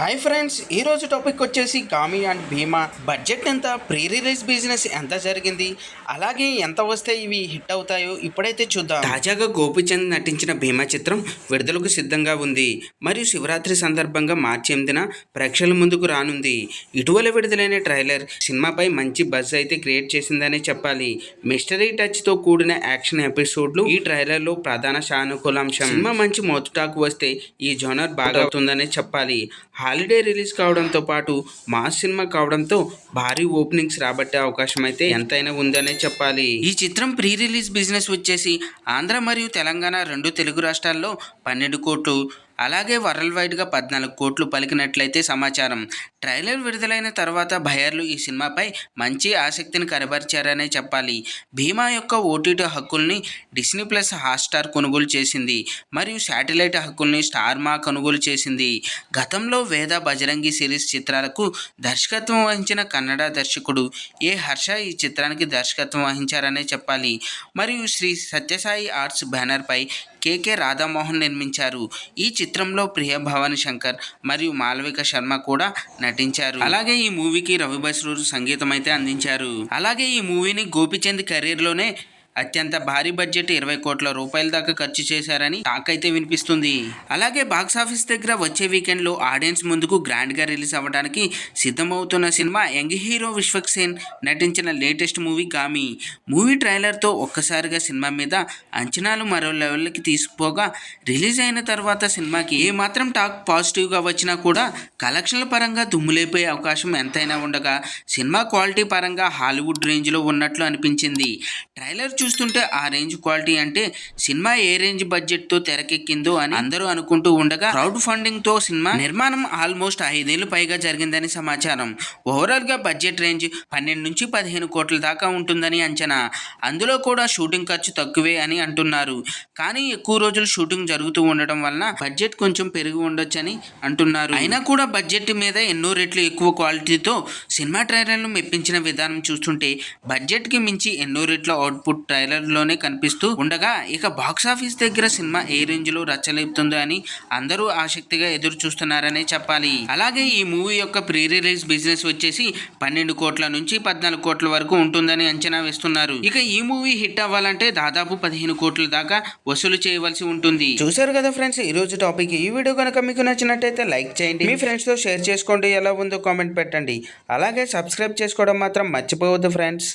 Hi friends ఈ రోజు topic వచ్చేసి కామి అండ్ భీమా బడ్జెట్ ఎంత ప్రీ రిలీజ్ బిజినెస్ ఎంత జరిగింది అలాగే ఎంత వస్తే ఇవి హిట్ అవుతాయో ఇప్పుడైతే చూద్దాం. తాజాగా గోపిచంద్ నటించిన భీమా చిత్రం విడుదలకు సిద్ధంగా ఉంది. మరియు శివరాత్రి సందర్భంగా మార్చి ఎనిమిదిన ప్రేక్షకుల ముందుకు రానుంది. ఇటీవల విడుదలైన ట్రైలర్ సినిమాపై మంచి బజ్ అయితే క్రియేట్ చేసిందనే చెప్పాలి. మిస్టరీ టచ్తో కూడిన యాక్షన్ ఎపిసోడ్లు ఈ ట్రైలర్లో ప్రధాన సానుకూలాంశం. సినిమా మంచి మోతుటాకు వస్తే ఈ జోనర్ బాగా అవుతుందనే చెప్పాలి. హాలిడే రిలీజ్ కావడంతో పాటు మాస్ సినిమా కావడంతో భారీ ఓపెనింగ్స్ రాబట్టే అవకాశం అయితే ఎంతైనా ఉందనే చెప్పాలి. ఈ చిత్రం ప్రీ రిలీజ్ బిజినెస్ వచ్చేసి ఆంధ్ర మరియు తెలంగాణ రెండు తెలుగు రాష్ట్రాల్లో పన్నెండు కోట్లు అలాగే వరల్డ్ వైడ్గా పద్నాలుగు కోట్లు పలికినట్లయితే సమాచారం. ట్రైలర్ విడుదలైన తర్వాత బయర్లు ఈ సినిమాపై మంచి ఆసక్తిని కనబరిచారనే చెప్పాలి. భీమా యొక్క ఓటీటీ హక్కుల్ని డిస్నీ ప్లస్ హాట్స్టార్ కొనుగోలు చేసింది మరియు శాటిలైట్ హక్కుల్ని స్టార్ మా కొనుగోలు చేసింది. గతంలో వేద బజరంగి సిరీస్ చిత్రాలకు దర్శకత్వం వహించిన కన్నడ దర్శకుడు ఏ హర్ష ఈ చిత్రానికి దర్శకత్వం వహించారనే చెప్పాలి. మరియు శ్రీ సత్యసాయి ఆర్ట్స్ బ్యానర్పై కేకే రాధామోహన్ నిర్మించారు. ఈ చిత్రంలో ప్రియ భవాని శంకర్ మరియు మాలవిక శర్మ కూడా నటించారు. అలాగే ఈ మూవీకి రవి బస్రూర్ సంగీతం అయితే అందించారు. అలాగే ఈ మూవీని గోపిచంద్ కెరీర్లోనే అత్యంత భారీ బడ్జెట్ ఇరవై కోట్ల రూపాయల దాకా ఖర్చు చేశారని టాక్ అయితే వినిపిస్తుంది. అలాగే బాక్సాఫీస్ దగ్గర వచ్చే వీకెండ్లో ఆడియన్స్ ముందుకు గ్రాండ్గా రిలీజ్ అవ్వడానికి సిద్ధమవుతున్న cinema young hero Vishwak Sen నటించిన లేటెస్ట్ మూవీ గామి. మూవీ ట్రైలర్తో ఒక్కసారిగా సినిమా మీద అంచనాలు మరో లెవెల్కి తీసుకుపోగా రిలీజ్ అయిన తర్వాత సినిమాకి ఏ మాత్రం టాక్ పాజిటివ్గా వచ్చినా కూడా కలెక్షన్ల పరంగా దుమ్ములైపోయే అవకాశం ఎంతైనా ఉండగా సినిమా క్వాలిటీ పరంగా హాలీవుడ్ రేంజ్లో ఉన్నట్లు అనిపించింది. ట్రైలర్ చూస్తుంటే ఆ రేంజ్ క్వాలిటీ అంటే సినిమా ఏ రేంజ్ బడ్జెట్తో తెరకెక్కిందో అని అందరూ అనుకుంటూ ఉండగా క్రౌడ్ ఫండింగ్తో సినిమా నిర్మాణం ఆల్మోస్ట్ ఐదేళ్ళు పైగా జరిగిందని సమాచారం. ఓవరాల్గా బడ్జెట్ రేంజ్ పన్నెండు నుంచి పదిహేను కోట్ల దాకా ఉంటుందని అంచనా. అందులో కూడా షూటింగ్ ఖర్చు తక్కువే అని అంటున్నారు. కానీ ఎక్కువ రోజులు షూటింగ్ జరుగుతూ ఉండటం వలన బడ్జెట్ కొంచెం పెరిగి ఉండొచ్చని అంటున్నారు. అయినా కూడా బడ్జెట్ మీద ఎన్నో రెట్లు ఎక్కువ క్వాలిటీతో సినిమా ట్రైలర్ను మెప్పించిన విధానం చూస్తుంటే బడ్జెట్కి మించి ఎన్నో రెట్ల అవుట్పుట్ ట్రైలర్లోనే కనిపిస్తూ ఉండగా ఇక బాక్సాఫీస్ దగ్గర సినిమా ఏ రేంజ్లో రచ్చలేపుతుందో అని అందరూ ఆసక్తిగా ఎదురు చూస్తున్నారనే చెప్పాలి. అలాగే ఈ మూవీ యొక్క ప్రీ రిలీజ్ బిజినెస్ వచ్చేసి పన్నెండు కోట్ల నుంచి పద్నాలుగు కోట్ల వరకు ఉంటుందని అంచనా వేస్తున్నారు. ఇక ఈ మూవీ హిట్ అవ్వాలంటే దాదాపు పదిహేను కోట్ల దాకా వసూలు చేయవలసి ఉంటుంది. చూసారు కదా ఫ్రెండ్స్ ఈ రోజు టాపిక్. ఈ వీడియో కనుక మీకు నచ్చినట్టయితే లైక్ చేయండి. మీ ఫ్రెండ్స్తో షేర్ చేసుకోండి. ఎలా ఉందో కామెంట్ పెట్టండి. అలాగే సబ్స్క్రైబ్ చేసుకోవడం మాత్రం మర్చిపోవద్దు ఫ్రెండ్స్.